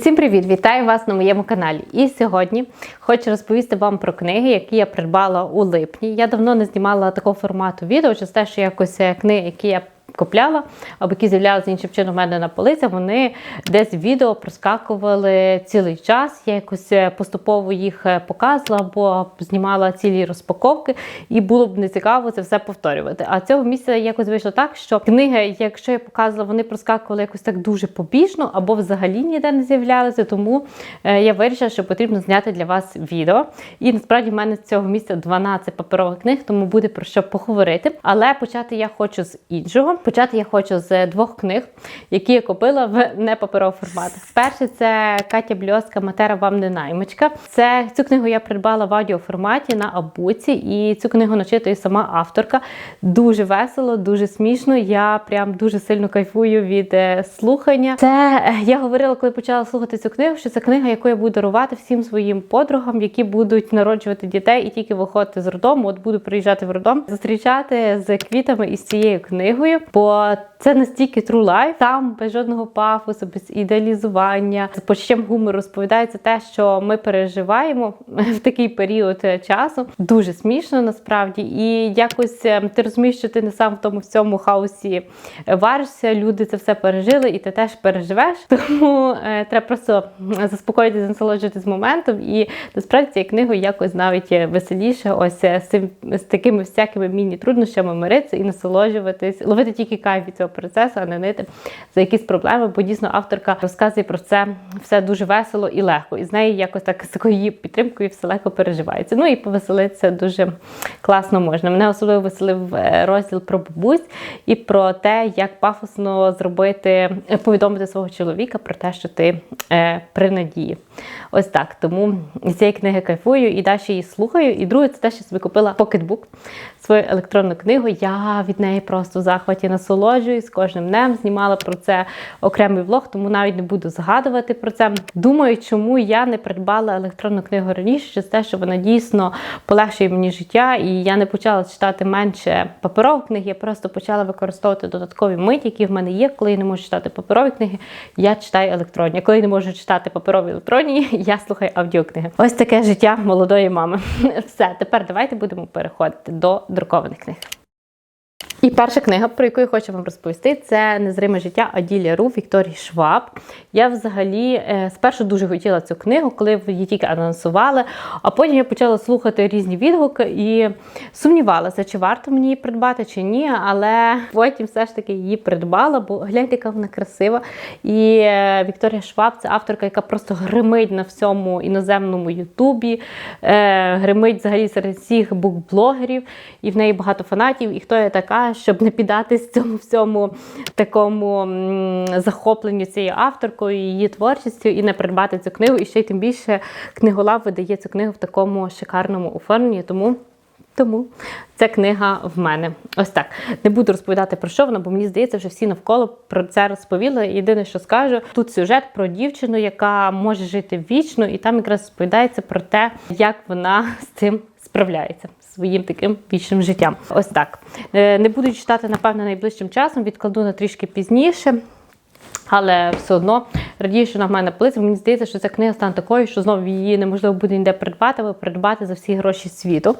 Усім привіт! Вітаю вас на моєму каналі. І сьогодні хочу розповісти вам про книги, які я придбала у липні. Я давно не знімала такого формату відео, через те, що якось е, книги, які я купляла, або які з'являлися іншим чином в мене на полицях, вони десь відео проскакували цілий час. Я якось е, поступово їх е, показувала або знімала цілі розпаковки, і було б нецікаво це все повторювати. А цього місця якось вийшло так, що книги, якщо я показувала, вони проскакували якось так дуже побіжно, або взагалі ніде не з'являлися. Тому е, я вирішила, що потрібно зняти для вас відео. І насправді в мене з цього місця 12 паперових книг, тому буде про що поговорити. Але почати я хочу з іншого. Почати я хочу з двох книг, які я купила в непаперових форматах. Перший це Катя Бльоска Матера вам не наймичка. Це цю книгу я придбала в аудіоформаті на Абуці, і цю книгу начитує сама авторка. Дуже весело, дуже смішно. Я прям дуже сильно кайфую від е, слухання. Це е, я говорила, коли почала слухати цю книгу, що це книга, яку я буду дарувати всім своїм подругам, які будуть народжувати дітей і тільки виходити з роддому. От буду приїжджати в роддом, зустрічати з квітами із цією книгою. Бо це настільки true life, там без жодного пафосу, без ідеалізування, з почуттям гумору розповідається те, що ми переживаємо в такий період е, часу. Дуже смішно насправді. І якось е, ти розумієш, що ти не сам в тому всьому хаосі варишся. Люди це все пережили, і ти теж переживеш. Тому е, треба просто заспокоїтися, насолоджуватися моментом. І насправді цією книгою якось навіть веселіше, ось з, з такими всякими міні-труднощами миритися і насолоджуватись, ловити тільки кайф від цього процесу, а не нити за якісь проблеми, бо дійсно авторка розказує про це все дуже весело і легко. І з нею якось так з такою її підтримкою все легко переживається. Ну і повеселитися дуже класно можна. Мене особливо веселив е, розділ про бабусь і про те, як пафосно зробити, повідомити свого чоловіка про те, що ти е, при надії. Ось так. Тому цієї книги кайфую і далі її слухаю. І друге, це те, що собі купила покетбук, свою електронну книгу. Я від неї просто в захваті насолоджуюсь кожним днем. Знімала про це окремий влог, тому навіть не буду згадувати про це. Думаю, чому я не придбала електронну книгу раніше, через те, що вона дійсно полегшує мені життя, і я не почала читати менше паперових книг. Я просто почала використовувати додаткові миті, які в мене є. Коли я не можу читати паперові книги, я читаю електронні. Коли я не можу читати паперові електронні, я слухаю аудіокниги. Ось таке життя молодої мами. Все, тепер давайте будемо переходити до друкованих книг. І перша книга, про яку я хочу вам розповісти, це Незриме життя Аділі Ру Вікторії Шваб. Я взагалі е, спершу дуже хотіла цю книгу, коли її тільки анонсували, а потім я почала слухати різні відгуки і сумнівалася, чи варто мені її придбати, чи ні. Але потім все ж таки її придбала, бо гляньте, яка вона красива. І е, Вікторія Шваб це авторка, яка просто гримить на всьому іноземному Ютубі, е, гримить взагалі серед всіх букблогерів, і в неї багато фанатів. І хто я така? Щоб не піддатись цьому всьому такому захопленню цією авторкою, її творчістю і не придбати цю книгу. І ще й тим більше книголав видає цю книгу в такому шикарному оформленні. Тому. Тому ця книга в мене. Ось так. Не буду розповідати про що вона, бо мені здається, вже всі навколо про це розповіли. Єдине, що скажу, тут сюжет про дівчину, яка може жити вічно, і там якраз розповідається про те, як вона з цим справляється своїм таким вічним життям. Ось так. Е, не буду читати, напевно, найближчим часом, відкладу на трішки пізніше. Але все одно радію, що в мене полиці. Мені здається, що ця книга стане такою, що знову її неможливо буде ніде придбати, або придбати за всі гроші світу.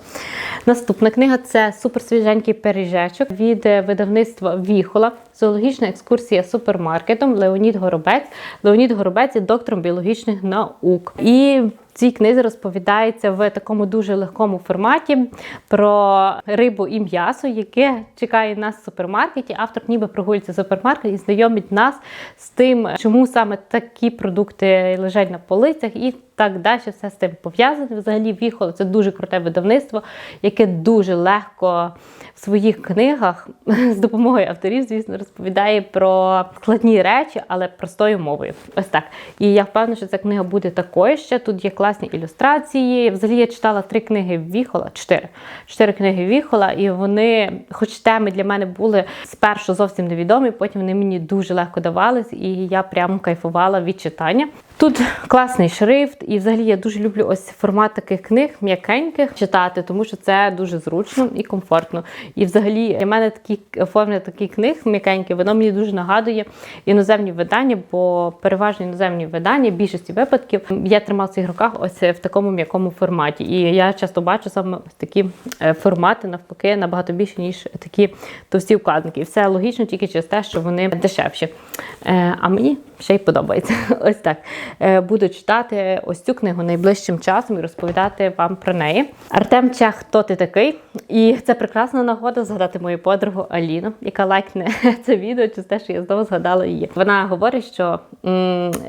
Наступна книга це суперсвіженький пережечок від видавництва Віхола. Зоологічна екскурсія супермаркетом Леонід Горобець. Леонід Горобець є доктором біологічних наук. І цій книзі розповідається в такому дуже легкому форматі про рибу і м'ясо, яке чекає нас в супермаркеті. Автор ніби прогулюється в супермаркет і знайомить нас з тим, чому саме такі продукти лежать на полицях і так далі, все з тим пов'язане. Взагалі, Віхол це дуже круте видавництво, яке дуже легко в своїх книгах з допомогою авторів, звісно, розповідає про складні речі, але простою мовою. Ось так. І я впевнена, що ця книга буде такою ще. Тут є класні ілюстрації. Взагалі я читала три книги Віхола, чотири чотири книги Віхола, і вони, хоч теми для мене були спершу зовсім невідомі, потім вони мені дуже легко давались, і я прямо кайфувала від читання. Тут класний шрифт, і взагалі я дуже люблю ось формат таких книг м'якеньких читати, тому що це дуже зручно і комфортно. І взагалі для мене такі оформлення таких книг м'якенькі, воно мені дуже нагадує іноземні видання, бо переважно іноземні видання, в більшості випадків я тримала в руках ось в такому м'якому форматі. І я часто бачу саме ось такі е, формати, навпаки, набагато більше, ніж такі товсті вкладники. І все логічно тільки через те, що вони дешевші. Е, А мені ще й подобається. Ось так. Е, Буду читати ось цю книгу найближчим часом і розповідати вам про неї. Артем Чех, хто ти такий? І це прекрасна нагода згадати мою подругу Аліну, яка лайкне це відео через те, що я знову згадала її. Вона говорить, що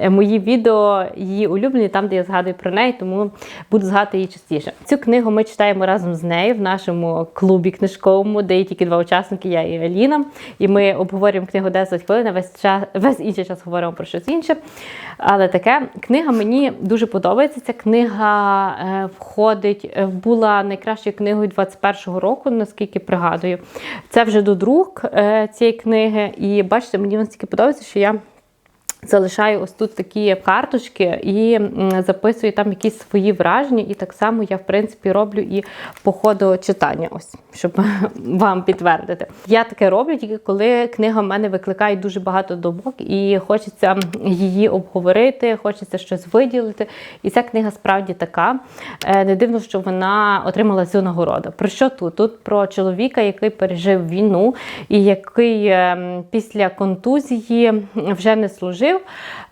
мої відео її улюблені там, де я згадую про неї, тому буду згадувати її частіше. Цю книгу ми читаємо разом з нею в нашому клубі книжковому, де є тільки два учасники, я і Аліна. І ми обговорюємо книгу 10 хвилин, а весь час весь інший час говоримо про щось інше. Але таке книга мені дуже подобається. Ця книга е, входить, е, була найкращою книгою 21-го року, наскільки пригадую. Це вже додрук е, цієї книги. І бачите, мені настільки подобається, що я. Залишаю ось тут такі карточки і записую там якісь свої враження. І так само я, в принципі, роблю і по ходу читання, ось, щоб вам підтвердити. Я таке роблю тільки коли книга в мене викликає дуже багато думок, і хочеться її обговорити, хочеться щось виділити. І ця книга справді така. Е, Не дивно, що вона отримала цю нагороду. Про що тут? Тут про чоловіка, який пережив війну, і який ем, після контузії вже не служив.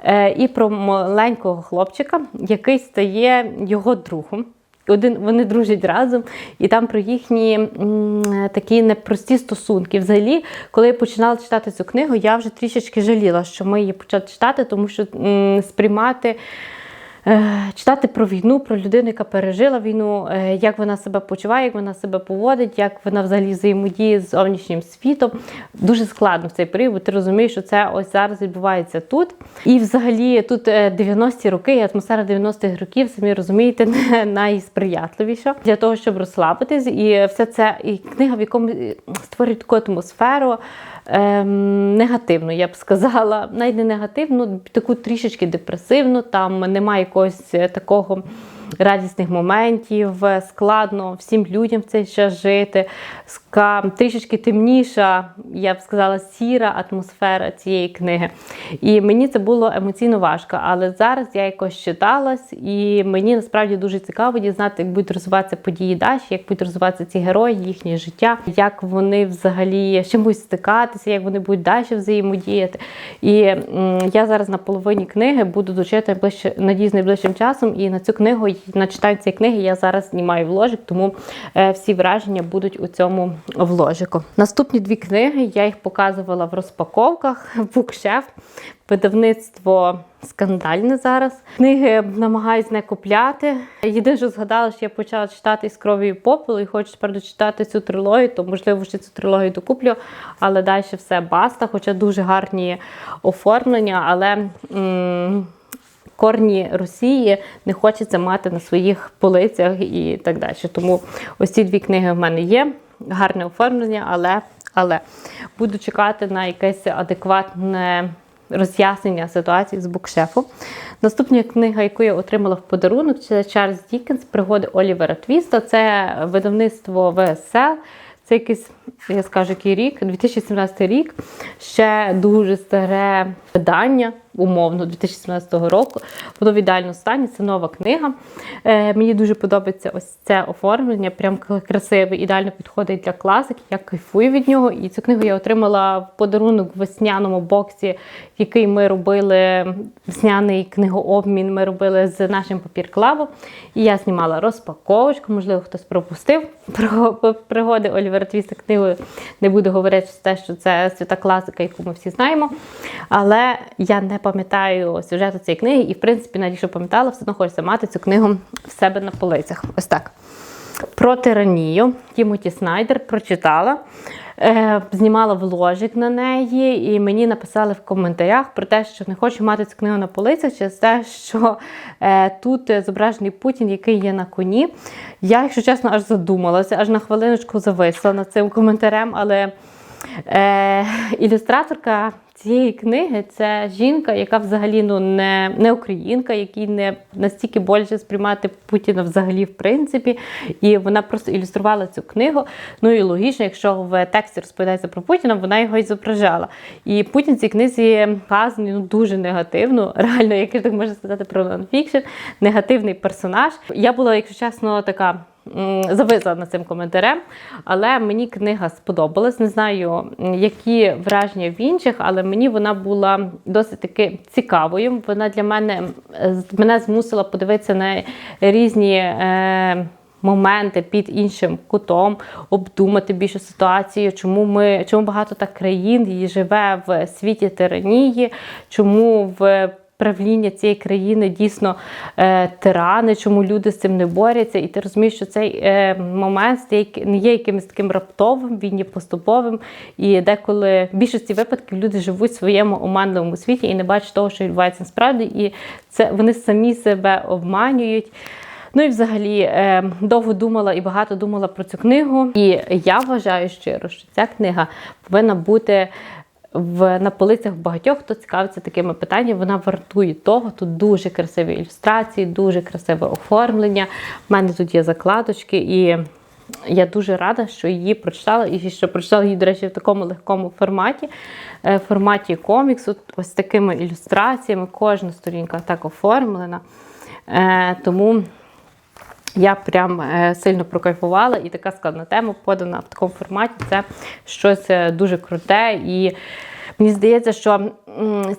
Е, І про маленького хлопчика, який стає його другом. Один вони дружать разом, і там про їхні м, такі непрості стосунки. Взагалі, коли я починала читати цю книгу, я вже трішечки жаліла, що ми її почали читати, тому що м, сприймати. Е, Читати про війну, про людину, яка пережила війну, е, як вона себе почуває, як вона себе поводить, як вона взагалі взаємодіє з зовнішнім світом. Дуже складно в цей період, бо ти розумієш, що це ось зараз відбувається тут. І взагалі тут е, 90-ті роки, і атмосфера 90-х років, самі розумієте, не найсприятливіша для того, щоб розслабитись. І все це і книга, в якому е, створює таку атмосферу. Ем, негативну, я б сказала, навіть не негативну, таку трішечки депресивну, там немає якогось е, такого радісних моментів, е, складно всім людям в цей час жити. Трішечки темніша, я б сказала, сіра атмосфера цієї книги. І мені це було емоційно важко. Але зараз я якось читалась, і мені насправді дуже цікаво дізнати, як будуть розвиватися події далі, як будуть розвиватися ці герої, їхнє життя, як вони взагалі з чим стикатися, як вони будуть далі взаємодіяти. І м, я зараз на половині книги буду надіюсь, найближчим часом. І на цю книгу, на читання цієї книги, я зараз знімаю вложик, тому е, всі враження будуть у цьому вложику. Наступні дві книги я їх показувала в розпаковках Букшеф. Видавництво скандальне зараз. Книги намагаюсь не купляти. Єдине, що згадала, що я почала читати із кров'ю попелу і хочу тепер дочитати цю трилогію, то можливо ще цю трилогію докуплю, але далі все баста, хоча дуже гарні оформлення, але. М- Корні Росії не хочеться мати на своїх полицях і так далі. Тому ось ці дві книги в мене є. Гарне оформлення, але, але буду чекати на якесь адекватне роз'яснення ситуації з букшефу. Наступна книга, яку я отримала в подарунок, це Чарльз Дікенс Пригоди Олівера Твіста. Це видавництво ВСЛ. Це якийсь, я скажу, який рік, 2017 рік. Ще дуже старе видання, умовно, 2017 року. Воно в ідеальному стані. Це нова книга. Е, мені дуже подобається ось це оформлення. Прям красиве, ідеально підходить для класики. Я кайфую від нього. І цю книгу я отримала в подарунок в весняному боксі, який ми робили, весняний книгообмін ми робили з нашим папір-клабом. І я знімала розпаковочку, можливо, хтось пропустив про пригоди Олівера Твіста книгою. Не буду говорити те, що це свята класика, яку ми всі знаємо. Але я не пам'ятаю сюжету цієї книги, і, в принципі, навіть якщо пам'ятала, все одно хочеться мати цю книгу в себе на полицях. Ось так. Про тиранію Тімоті Снайдер прочитала. Е, знімала вложик на неї, і мені написали в коментарях про те, що не хочу мати цю книгу на полицях через те, що е, тут зображений Путін, який є на коні. Я, якщо чесно, аж задумалася, аж на хвилиночку зависла над цим коментарем, але е, ілюстраторка цієї книги це жінка, яка взагалі ну не, не українка, якій не настільки боляче сприймати Путіна взагалі в принципі. І вона просто ілюструвала цю книгу. Ну і логічно, якщо в тексті розповідається про Путіна, вона його і зображала. І Путін цій книзі вказаний ну, дуже негативно. Реально, як я так можна сказати про нонфікшн, негативний персонаж. Я була, якщо чесно, така зависла над цим коментарем, але мені книга сподобалась. Не знаю, які враження в інших, але мені вона була досить таки цікавою. Вона для мене мене змусила подивитися на різні. Е, Моменти під іншим кутом, обдумати більше ситуацію, чому ми чому багато так країн живе в світі тиранії, чому в правління цієї країни дійсно е, тирани, чому люди з цим не борються, і ти розумієш, що цей е, момент не є якимось таким раптовим, він є поступовим. І деколи в більшості випадків люди живуть в своєму оманливому світі і не бачать того, що відбувається насправді, і це вони самі себе обманюють. Ну і взагалі е, довго думала і багато думала про цю книгу. І я вважаю щиро, що ця книга повинна бути в на полицях багатьох, хто цікавиться такими питаннями, вона вартує того. Тут дуже красиві ілюстрації, дуже красиве оформлення. У мене тут є закладочки, і я дуже рада, що її прочитала, і що прочитала її, до речі, в такому легкому форматі, е, форматі коміксу, ось такими ілюстраціями. Кожна сторінка так оформлена. Е, тому. Я прям е, сильно прокайфувала, і така складна тема подана в такому форматі. Це щось е, дуже круте. І мені здається, що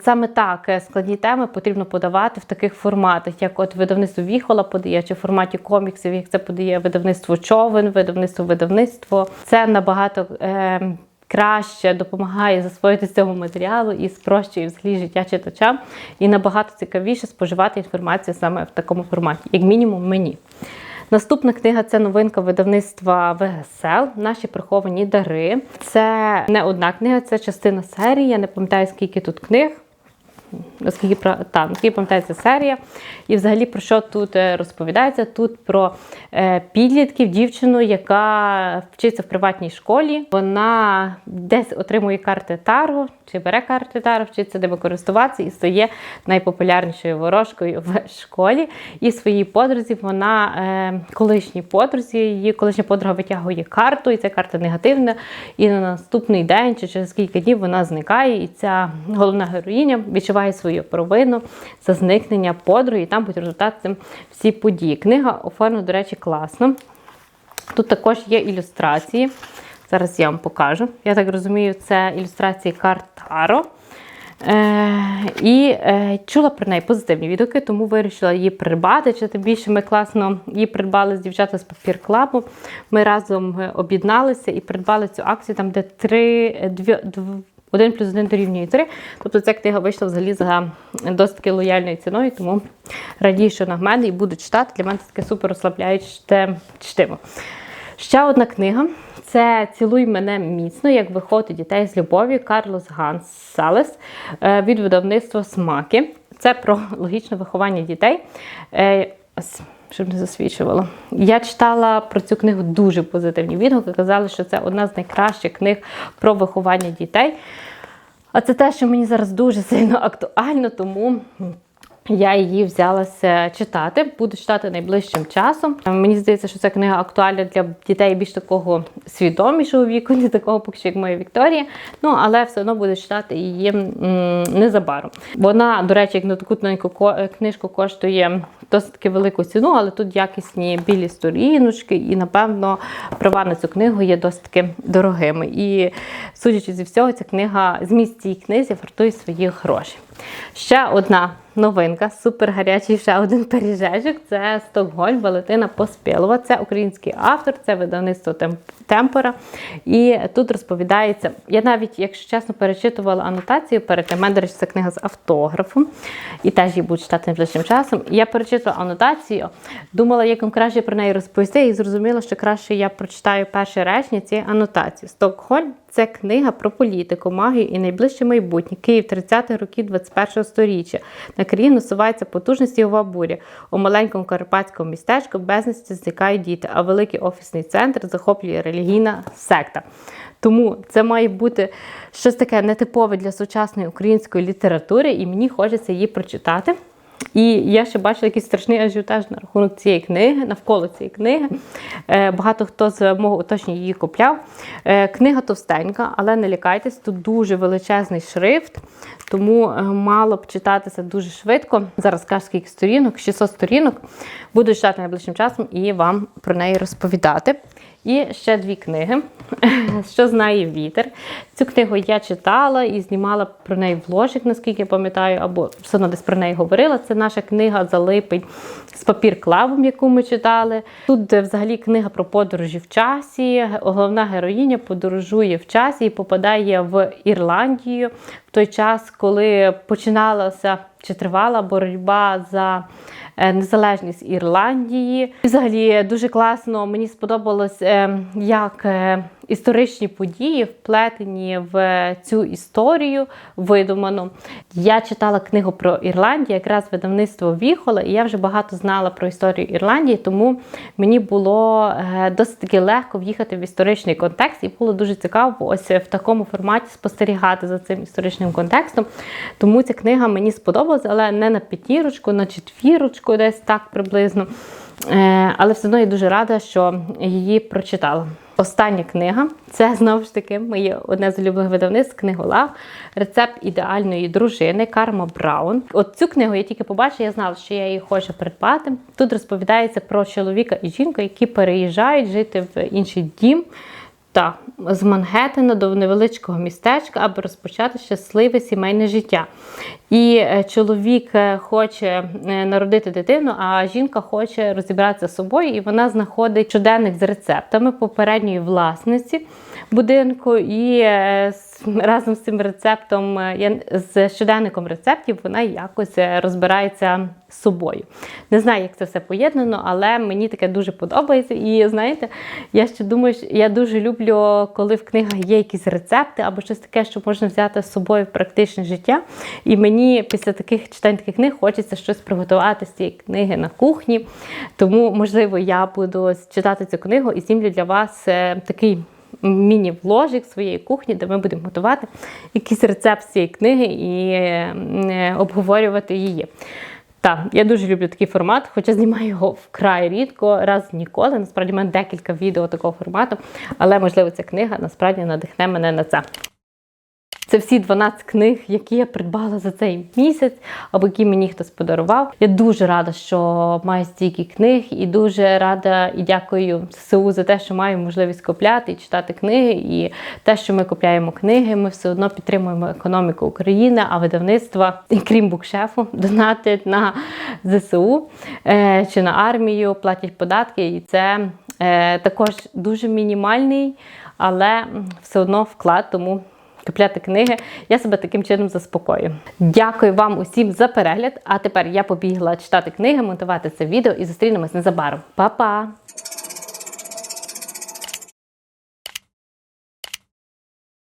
саме так е, складні теми потрібно подавати в таких форматах, як от видавництво Віхола подає, чи в форматі коміксів, як це подає видавництво човен, видавництво видавництво. Це набагато. Е Краще допомагає засвоїти цього матеріалу і спрощує взагалі життя читачам, і набагато цікавіше споживати інформацію саме в такому форматі, як мінімум, мені. Наступна книга це новинка видавництва ВГСЛ, наші приховані дари. Це не одна книга, це частина серії. Я не пам'ятаю, скільки тут книг. Наскільки та, пам'ятається серія, і взагалі про що тут е, розповідається? Тут про е, підлітків, дівчину, яка вчиться в приватній школі. Вона десь отримує карти Таро, чи бере карти Таро, вчиться ними користуватися і стає найпопулярнішою ворожкою в школі. І своїй подрузі вона е, колишній подрузі, її колишня подруга витягує карту, і ця карта негативна. І на наступний день чи через кілька днів вона зникає. І ця головна героїня відчуває відчуває свою провину за зникнення подруги, і там будуть результатом всі події. Книга оформлена, до речі, класно. Тут також є ілюстрації. Зараз я вам покажу. Я так розумію, це ілюстрації карт. Е, І е, чула про неї позитивні відгуки, тому вирішила її придбати. Чи тим більше ми класно її придбали з дівчата з папір клабу. Ми разом об'єдналися і придбали цю акцію, там де три, дві, 1 плюс 1 дорівнює 3. Тобто ця книга вийшла взагалі за досить таки лояльною ціною, тому радію, що на мене і буду читати. Для мене це таке супер розслабляюче чтиво. Ще одна книга це Цілуй мене міцно, як виходити дітей з любов'ю Карлос Ганс Салес е, від видавництва Смаки. Це про логічне виховання дітей. Щоб не засвідчувало. Я читала про цю книгу дуже позитивні відгуки. Казали, що це одна з найкращих книг про виховання дітей. А це те, що мені зараз дуже сильно актуально, тому я її взялася читати, буду читати найближчим часом. Мені здається, що ця книга актуальна для дітей більш такого свідомішого віку, не такого поки що, як моя Вікторія. Ну, але все одно буду читати її незабаром. Вона, до речі, як на таку тоненьку книжку коштує досить велику ціну, але тут якісні білі сторіночки, і, напевно, права на цю книгу є досить дорогими. І судячи зі всього, ця книга зміст цієї книзі вартує своїх грошей. Ще одна новинка, супер гарячий ще один пиріжечок. Це Стокгольм Валентина Поспілова. Це український автор, це видавництво Темпора. І тут розповідається, я навіть, якщо чесно, перечитувала анотацію перед тим, мене, це книга з автографом, і теж її буду читати найближчим часом. Я перечитувала анотацію, думала, як вам краще про неї розповісти, і зрозуміла, що краще я прочитаю перше речення цієї анотації. Стокгольм це книга про політику, магію і найближче майбутнє. Київ 30-х років 21-го сторіччя. На країну насувається потужність його буря. У маленькому карпатському містечку безнесті зникають діти, а великий офісний центр захоплює релігійна секта. Тому це має бути щось таке нетипове для сучасної української літератури, і мені хочеться її прочитати. І я ще бачила якийсь страшний ажіотаж на рахунок цієї книги, навколо цієї книги. Е, Багато хто з мого оточення її купляв. Е, Книга товстенька, але не лякайтесь, тут дуже величезний шрифт, тому е, мало б читатися дуже швидко. Зараз скажу, скільки сторінок, 600 сторінок. Буду читати найближчим часом і вам про неї розповідати. І ще дві книги, що знає вітер. Цю книгу я читала і знімала про неї вложик, наскільки я пам'ятаю, або все одно десь про неї говорила. Це наша книга за липень з папір клавом, яку ми читали. Тут взагалі книга про подорожі в часі. Головна героїня подорожує в часі і попадає в Ірландію в той час, коли починалася чи тривала боротьба за незалежність Ірландії. І взагалі дуже класно. Мені сподобалось, е, як е, історичні події вплетені в цю історію видуману. Я читала книгу про Ірландію, якраз видавництво Віхола, і я вже багато знала про історію Ірландії, тому мені було е, досить легко в'їхати в історичний контекст, і було дуже цікаво ось в такому форматі спостерігати за цим історичним контекстом. Тому ця книга мені сподобалась, але не на п'ятірочку, на четвірочку, десь так приблизно. Е, Але все одно я дуже рада, що її прочитала. Остання книга це знову ж таки моє одне з улюблених видавництв книголав. Рецепт ідеальної дружини Карма Браун. От цю книгу я тільки побачила, я знала, що я її хочу придбати. Тут розповідається про чоловіка і жінку, які переїжджають жити в інший дім. Та з Мангеттена до невеличкого містечка, аби розпочати щасливе сімейне життя. І е, чоловік е, хоче е, народити дитину, а жінка хоче розібратися з собою, і вона знаходить щоденник з рецептами попередньої власниці будинку. І е, разом з цим рецептом, е, з щоденником рецептів, вона якось е, розбирається з собою. Не знаю, як це все поєднано, але мені таке дуже подобається. І знаєте, я ще думаю, я дуже люблю, коли в книгах є якісь рецепти або щось таке, що можна взяти з собою в практичне життя. І мені після таких читань таких книг хочеться щось приготувати з цієї книги на кухні. Тому, можливо, я буду читати цю книгу і знімлю для вас такий. Міні-вложик своєї кухні, де ми будемо готувати якийсь рецепт цієї книги і е, обговорювати її. Так, я дуже люблю такий формат, хоча знімаю його вкрай рідко, раз ніколи. Насправді в мене декілька відео такого формату, але можливо ця книга насправді надихне мене на це. Це всі 12 книг, які я придбала за цей місяць, або які мені хтось подарував. Я дуже рада, що маю стільки книг, і дуже рада і дякую СУ за те, що маю можливість купляти і читати книги. І те, що ми купляємо книги, ми все одно підтримуємо економіку України, а видавництва, крім букшефу, донатять на ЗСУ е, чи на армію, платять податки. І це е, також дуже мінімальний, але все одно вклад. Тому купляти книги, я себе таким чином заспокою. Дякую вам усім за перегляд. А тепер я побігла читати книги, монтувати це відео і зустрінемось незабаром. Па-па!